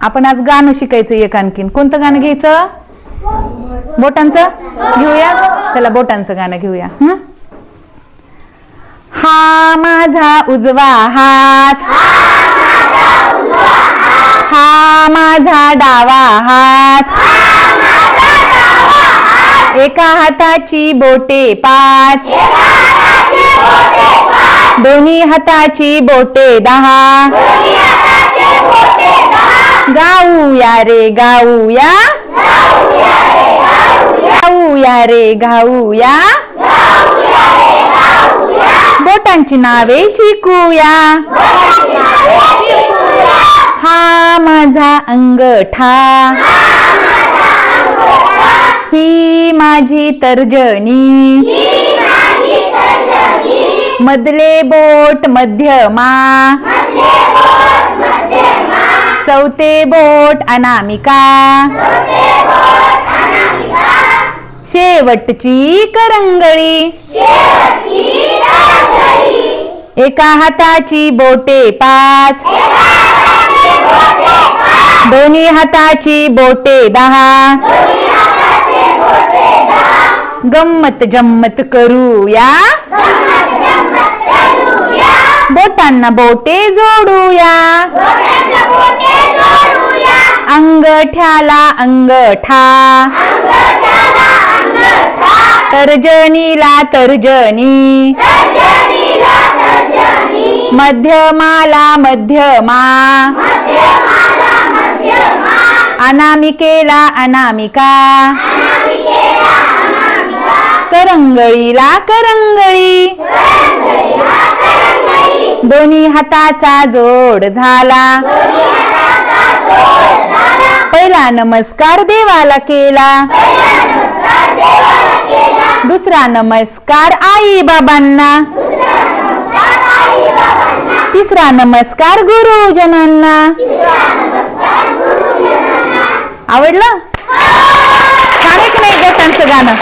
आपण आज गाणं शिकायचं एक आणखीन. कोणतं गाणं घ्यायचं? बोटांचं? घेऊया? चला बोटांचं गाणं घेऊया. हं? हा माझा उजवा हात. हा माझा डावा हात. एका हाताची बोटे पाच. दोन्ही हाताची बोटे दहा. गाऊया रे गाऊया. गाऊया रे गाऊया. बोटांची नावे शिकूया. हा माझा अंगठा. ही माझी तर्जनी. मधले बोट मध्यमा. चौथे बोट अनामिका. शेवटची करंगळी. एका हाताची बोटे पाच. दोन्ही हाताची बोटे दहा. गम्मत जम्मत करूया. बोटांना बोटे जोडूया. अंगठ्याला अंगठा. तर्जनीला तर्जनी मध्यमाला मध्यमा. अनामिकेला अनामिका. करंगळीला करंगळी. दोन्ही हाताचा जोड झाला. पहिला नमस्कार देवाला केला. दुसरा नमस्कार आई बाबांना. तिसरा नमस्कार गुरुजनांना. आवडलं? छान आहे की नाही गाणं?